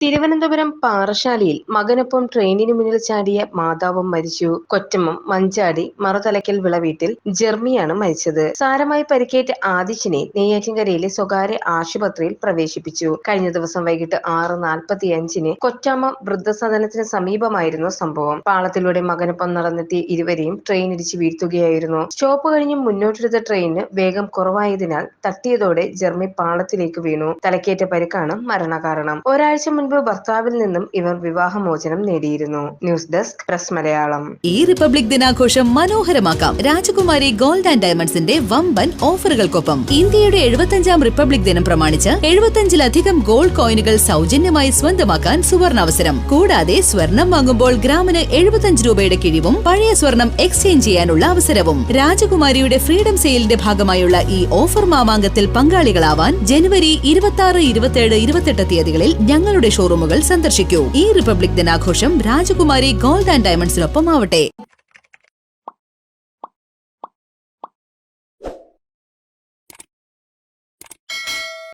തിരുവനന്തപുരം പാറശാലയിൽ മകനൊപ്പം ട്രെയിനിന് മുന്നിൽ ചാടിയ മാതാവും മരിച്ചു. കൊറ്റമ്മം മഞ്ചാടി മറുതലയ്ക്കൽ വിളവീട്ടിൽ ജെർമിയാണ് മരിച്ചത്. സാരമായി പരിക്കേറ്റ ആദിശിനെ നെയ്യാറ്റിൻകരയിലെ സ്വകാര്യ ആശുപത്രിയിൽ പ്രവേശിപ്പിച്ചു. കഴിഞ്ഞ ദിവസം വൈകിട്ട് ആറ് നാൽപ്പത്തി അഞ്ചിന് കൊറ്റാമ്മ വൃദ്ധസദനത്തിന് സമീപമായിരുന്നു സംഭവം. പാളത്തിലൂടെ മകനൊപ്പം നടന്നെത്തിയ ഇരുവരെയും ട്രെയിൻ ഇടിച്ച് വീഴ്ത്തുകയായിരുന്നു. സ്റ്റോപ്പ് കഴിഞ്ഞ് മുന്നോട്ടെടുത്ത ട്രെയിന് വേഗം കുറവായതിനാൽ തട്ടിയതോടെ ജെർമി പാളത്തിലേക്ക് വീണു. തലക്കേറ്റ പരിക്കാണ് മരണകാരണം. ഒരാഴ്ച മുൻപ് ഭർത്താവിൽ നിന്നും ഇവർ വിവാഹമോചനം നേടിയിരുന്നു. News desk press Malayalam. ഈ റിപ്പബ്ലിക് ദിനാഘോഷം മനോഹരമാക്കാം. രാജകുമാരി ഗോൾഡ് ആൻഡ് ഡയമണ്ട്സിന്റെ വമ്പൻ ഓഫറുകൾക്കൊപ്പം ഇന്ത്യയുടെ എഴുപത്തഞ്ചാം റിപ്പബ്ലിക് ദിനം പ്രമാണിച്ച് എഴുപത്തഞ്ചിലധികം ഗോൾഡ് കോയിനുകൾ സൗജന്യമായി സ്വന്തമാക്കാൻ സുവർണാവസരം. കൂടാതെ സ്വർണം വാങ്ങുമ്പോൾ ഗ്രാമിന് എഴുപത്തഞ്ച് രൂപയുടെ കിഴിവും പഴയ സ്വർണം എക്സ്ചേഞ്ച് ചെയ്യാനുള്ള അവസരവും രാജകുമാരിയുടെ ഫ്രീഡം സെയിലിന്റെ ഭാഗമായുള്ള ഈ ഓഫർ മാമാങ്കത്തിൽ പങ്കാളികളാവാൻ ജനുവരി ഇരുപത്തി ആറ് ഇരുപത്തിയേഴ് ഇരുപത്തെട്ട് തീയതികളിൽ ഞങ്ങളുടെ ഷോറൂമുകൾ സന്ദർശിക്കൂ. ഈ റിപ്പബ്ലിക് ദിനാഘോഷം രാജകുമാരി ഗോൾഡ് ആൻഡ് ഡയമണ്ട്സിനൊപ്പം ആവട്ടെ